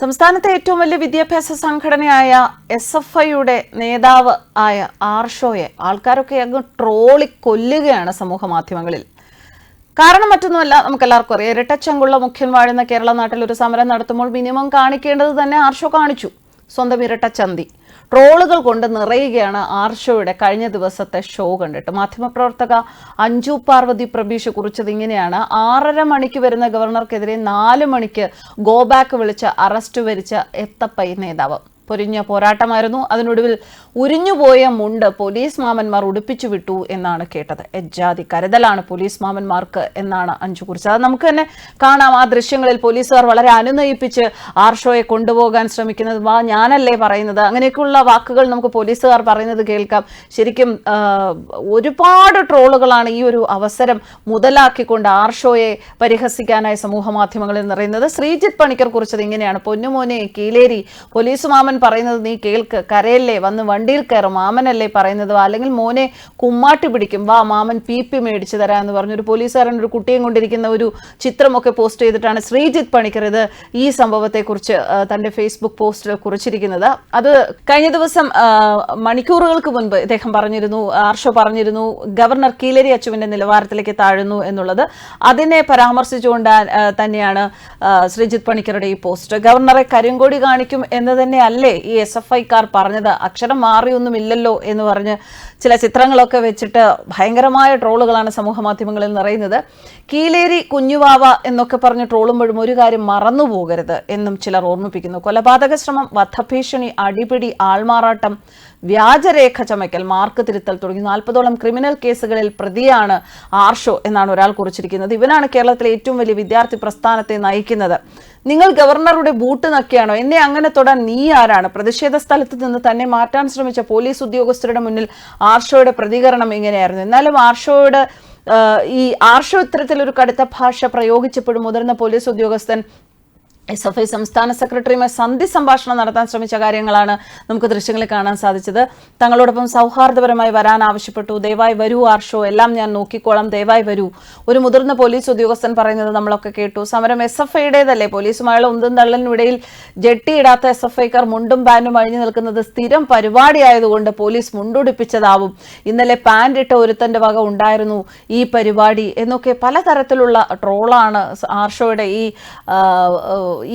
സംസ്ഥാനത്തെ ഏറ്റവും വലിയ വിദ്യാഭ്യാസ സംഘടനയായ എസ് എഫ് ഐയുടെ നേതാവ് ആയ ആർഷോയെ ആൾക്കാരൊക്കെ അങ്ങ് ട്രോളി കൊല്ലുകയാണ് സമൂഹ മാധ്യമങ്ങളിൽ. കാരണം മറ്റൊന്നുമല്ല നമുക്കെല്ലാവർക്കും അറിയാം ഇരട്ടച്ചങ്കുള്ള മുഖ്യൻ വാഴുന്ന കേരള നാട്ടിൽ ഒരു സമരം നടത്തുമ്പോൾ മിനിമം കാണിക്കേണ്ടത് തന്നെ ആർഷോ കാണിച്ചു. സ്വന്തം ഇരട്ട ചന്തി. ട്രോളുകൾ കൊണ്ട് നിറയുകയാണ് ആർഷോയുടെ കഴിഞ്ഞ ദിവസത്തെ ഷോ കണ്ടിട്ട്. മാധ്യമപ്രവർത്തക അഞ്ജു പാർവതി പ്രബീഷ് കുറിച്ചത് ഇങ്ങനെയാണ്. ആറര മണിക്ക് വരുന്ന ഗവർണർക്കെതിരെ നാല് മണിക്ക് ഗോബാക്ക് വിളിച്ച് അറസ്റ്റ് വരിച്ച എത്തപ്പൈ നേതാവ്. പൊരിഞ്ഞ പോരാട്ടമായിരുന്നു. അതിനൊടുവിൽ ഉരിഞ്ഞുപോയ മുണ്ട് പോലീസ് മാമന്മാർ ഉടുപ്പിച്ചു വിട്ടു എന്നാണ് കേട്ടത്. എജാതി കരുതലാണ് പോലീസ് മാമന്മാർക്ക് എന്നാണ് അഞ്ചു കുറിച്ചത്. അത് നമുക്ക് തന്നെ കാണാം. ആ ദൃശ്യങ്ങളിൽ പോലീസുകാർ വളരെ അനുനയിപ്പിച്ച് ആർഷോയെ കൊണ്ടുപോകാൻ ശ്രമിക്കുന്നത്. വാ ഞാനല്ലേ പറയുന്നത്? അങ്ങനെയൊക്കെയുള്ള വാക്കുകൾ നമുക്ക് പോലീസുകാർ പറയുന്നത് കേൾക്കാം. ശരിക്കും ഒരുപാട് ട്രോളുകളാണ് ഈ ഒരു അവസരം മുതലാക്കിക്കൊണ്ട് ആർഷോയെ പരിഹസിക്കാനായി സമൂഹ മാധ്യമങ്ങളിൽ നിറയുന്നത്. ശ്രീജിത്ത് പണിക്കർ കുറിച്ചത് ഇങ്ങനെയാണ്. പൊന്നുമോനെ കീലേരി പോലീസ് മാമൻ പറയുന്നത് നീ കേൾക്ക് കരയല്ലേ വന്ന് വണ്ടിയിൽ കയറും മാമനല്ലേ പറയുന്നത്? അല്ലെങ്കിൽ മോനെ കുമ്മാട്ടി പിടിക്കും. വാ മാമൻ പി പി മേടിച്ചു തരാം എന്ന് പറഞ്ഞൊരു പോലീസുകാരൻ ഒരു കുട്ടിയും കൊണ്ടിരിക്കുന്ന ഒരു ചിത്രമൊക്കെ പോസ്റ്റ് ചെയ്തിട്ടാണ് ശ്രീജിത്ത് പണിക്കർ ഇത് ഈ സംഭവത്തെക്കുറിച്ച് തന്റെ ഫേസ്ബുക്ക് പോസ്റ്റിൽ കുറിച്ചിരിക്കുന്നത്. അത് കഴിഞ്ഞ ദിവസം മണിക്കൂറുകൾക്ക് മുൻപ് ഇദ്ദേഹം പറഞ്ഞിരുന്നു ആർഷോ പറഞ്ഞിരുന്നു ഗവർണർ കീലരി അച്ചുവിന്റെ നിലവാരത്തിലേക്ക് താഴുന്നു എന്നുള്ളത്. അതിനെ പരാമർശിച്ചുകൊണ്ട് തന്നെയാണ് ശ്രീജിത്ത് പണിക്കരുടെ ഈ പോസ്റ്റ്. ഗവർണറെ കരിങ്കോടി കാണിക്കും എന്ന് തന്നെയല്ലേ ഈ എസ് എഫ് ഐക്കാർ പറഞ്ഞത്? അക്ഷരം മാറിയൊന്നുമില്ലല്ലോ എന്ന് പറഞ്ഞ് ചില ചിത്രങ്ങളൊക്കെ വെച്ചിട്ട് ഭയങ്കരമായ ട്രോളുകളാണ് സമൂഹ മാധ്യമങ്ങളിൽ നിറയുന്നത്. കീലേരി കുഞ്ഞുവാവ എന്നൊക്കെ പറഞ്ഞ് ട്രോളുമ്പോഴും ഒരു കാര്യം മറന്നു പോകരുത് എന്നും ചിലർ ഓർമ്മിപ്പിക്കുന്നു. കൊലപാതക ശ്രമം വധഭീഷണി അടിപിടി ആൾമാറാട്ടം വ്യാജരേഖ ചമയ്ക്കൽ മാർക്ക് തിരുത്തൽ തുടങ്ങി നാൽപ്പതോളം ക്രിമിനൽ കേസുകളിൽ പ്രതിയാണ് ആർഷോ എന്നാണ് ഒരാൾ കുറിച്ചിരിക്കുന്നത്. ഇവനാണ് കേരളത്തിലെ ഏറ്റവും വലിയ വിദ്യാർത്ഥി പ്രസ്ഥാനത്തെ നയിക്കുന്നത്. നിങ്ങൾ ഗവർണറുടെ ബൂട്ട് നക്കിയാണോ? എന്നെ അങ്ങനെ തൊടാൻ നീ ആരാണ്? പ്രതിഷേധ സ്ഥലത്ത് നിന്ന് തന്നെ മാറ്റാൻ ശ്രമിച്ച പോലീസ് ഉദ്യോഗസ്ഥരുടെ മുന്നിൽ ആർഷോയുടെ പ്രതികരണം ഇങ്ങനെയായിരുന്നു. എന്നാലും ആർഷോയുടെ ഈ ആർഷോ ഇത്തരത്തിലൊരു കടുത്ത ഭാഷ പ്രയോഗിച്ചപ്പോഴും മുതിർന്ന പോലീസ് ഉദ്യോഗസ്ഥൻ എസ് എഫ് ഐ സംസ്ഥാന സെക്രട്ടറിയുമായി സന്ധി സംഭാഷണം നടത്താൻ ശ്രമിച്ച കാര്യങ്ങളാണ് നമുക്ക് ദൃശ്യങ്ങളിൽ കാണാൻ സാധിച്ചത്. തങ്ങളോടൊപ്പം സൗഹാർദ്ദപരമായി വരാൻ ആവശ്യപ്പെട്ടു. ദയവായി വരൂ ആർഷോ. എല്ലാം ഞാൻ നോക്കിക്കോളാം. ദയവായി വരൂ. ഒരു മുതിർന്ന പോലീസ് ഉദ്യോഗസ്ഥൻ പറയുന്നത് നമ്മളൊക്കെ കേട്ടു. സമരം എസ് എഫ് ഐയുടേതല്ലേ? പോലീസുമായുള്ള ഉന്തും തള്ളലിനിടയിൽ ജെട്ടിയിടാത്ത എസ് എഫ് ഐക്കാർ മുണ്ടും പാനും അഴിഞ്ഞു നിൽക്കുന്നത് സ്ഥിരം പരിപാടിയായതുകൊണ്ട് പോലീസ് മുണ്ടുടിപ്പിച്ചതാവും. ഇന്നലെ പാന്റ് ഇട്ട ഒരുത്തന്റെ വക ഉണ്ടായിരുന്നു ഈ പരിപാടി എന്നൊക്കെ പലതരത്തിലുള്ള ട്രോളാണ് ആർഷോയുടെ ഈ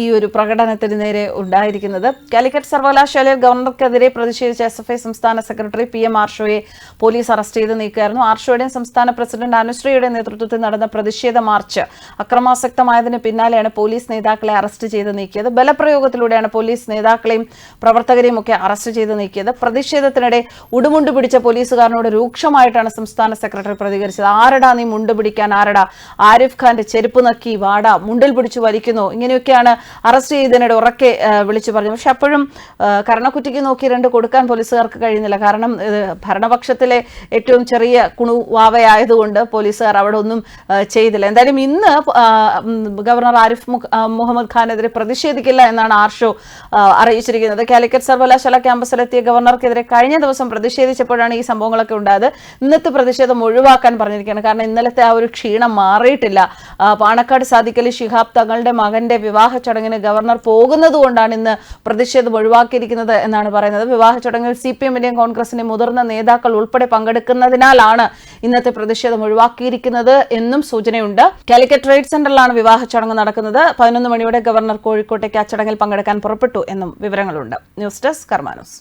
ഈ ഒരു പ്രകടനത്തിന് നേരെ ഉണ്ടായിരിക്കുന്നത്. കാലിക്കറ്റ് സർവകലാശാലയിൽ ഗവർണർക്കെതിരെ പ്രതിഷേധിച്ച എസ് എഫ് ഐ സംസ്ഥാന സെക്രട്ടറി പി എം ആർഷോയെ പോലീസ് അറസ്റ്റ് ചെയ്ത് നീക്കുകയായിരുന്നു. ആർഷോയുടെയും സംസ്ഥാന പ്രസിഡന്റ് അനുശ്രീയുടെ നേതൃത്വത്തിൽ നടന്ന പ്രതിഷേധ മാർച്ച് അക്രമാസക്തമായതിന് പിന്നാലെയാണ് പോലീസ് നേതാക്കളെ അറസ്റ്റ് ചെയ്ത് നീക്കിയത്. ബലപ്രയോഗത്തിലൂടെയാണ് പോലീസ് നേതാക്കളെയും പ്രവർത്തകരെയും ഒക്കെ അറസ്റ്റ് ചെയ്ത് നീക്കിയത്. പ്രതിഷേധത്തിനിടെ ഉടുമുണ്ട് പിടിച്ച പോലീസുകാരനോട് രൂക്ഷമായിട്ടാണ് സംസ്ഥാന സെക്രട്ടറി പ്രതികരിച്ചത്. ആരടാ നീ മുണ്ട് പിടിക്കാൻ? ആരടാ ആരിഫ് ഖാന്റെ ചെരുപ്പ് നക്കി? വാടാ മുണ്ടിൽ പിടിച്ചു വലിക്കുന്നു. ഇങ്ങനെയൊക്കെയാണ് അറസ്റ്റ് ചെയ്തതിനിടെ ഉറക്കെ വിളിച്ചു പറഞ്ഞു. പക്ഷെ അപ്പോഴും കർണക്കുറ്റിക്ക് നോക്കി രണ്ട് കൊടുക്കാൻ പോലീസുകാർക്ക് കഴിയുന്നില്ല കാരണം ഭരണപക്ഷത്തിലെ ഏറ്റവും ചെറിയ കുണു വാവയായതുകൊണ്ട് പോലീസുകാർ അവിടെ ഒന്നും ചെയ്തില്ല. എന്തായാലും ഇന്ന് ഗവർണർ ആരിഫ് മുഹമ്മദ് ഖാനെതിരെ പ്രതിഷേധിക്കില്ല എന്നാണ് ആർഷോ അറിയിച്ചിരിക്കുന്നത്. കാലിക്കറ്റ് സർവകലാശാല ക്യാമ്പസിലെത്തിയ ഗവർണർക്കെതിരെ കഴിഞ്ഞ ദിവസം പ്രതിഷേധിച്ചപ്പോഴാണ് ഈ സംഭവങ്ങളൊക്കെ ഉണ്ടായത്. ഇന്നത്തെ പ്രതിഷേധം ഒഴിവാക്കാൻ പറഞ്ഞിരിക്കുകയാണ്. കാരണം ഇന്നലത്തെ ആ ഒരു ക്ഷീണം മാറിയിട്ടില്ല. പാണക്കാട് സാദിഖലി ശിഹാബ് തങ്ങളുടെ മകന്റെ വിവാഹ ചടങ്ങിന് ഗവർണർ പോകുന്നതുകൊണ്ടാണ് ഇന്ന് പ്രതിഷേധം ഒഴിവാക്കിയിരിക്കുന്നത് എന്നാണ് പറയുന്നത്. വിവാഹ ചടങ്ങിൽ സി പി എമ്മിന്റെയും കോൺഗ്രസിന്റെയും മുതിർന്ന നേതാക്കൾ ഉൾപ്പെടെ പങ്കെടുക്കുന്നതിനാലാണ് ഇന്നത്തെ പ്രതിഷേധം ഒഴിവാക്കിയിരിക്കുന്നത് എന്നും സൂചനയുണ്ട്. കാലിക്കറ്റ് ട്രേഡ് സെന്ററിലാണ് വിവാഹ ചടങ്ങ് നടക്കുന്നത്. പതിനൊന്ന് മണിയോടെ ഗവർണർ കോഴിക്കോട്ടേക്ക് ആ ചടങ്ങിൽ പങ്കെടുക്കാൻ പുറപ്പെട്ടു എന്നും വിവരങ്ങളുണ്ട്. News desk കർമാനൂസ്.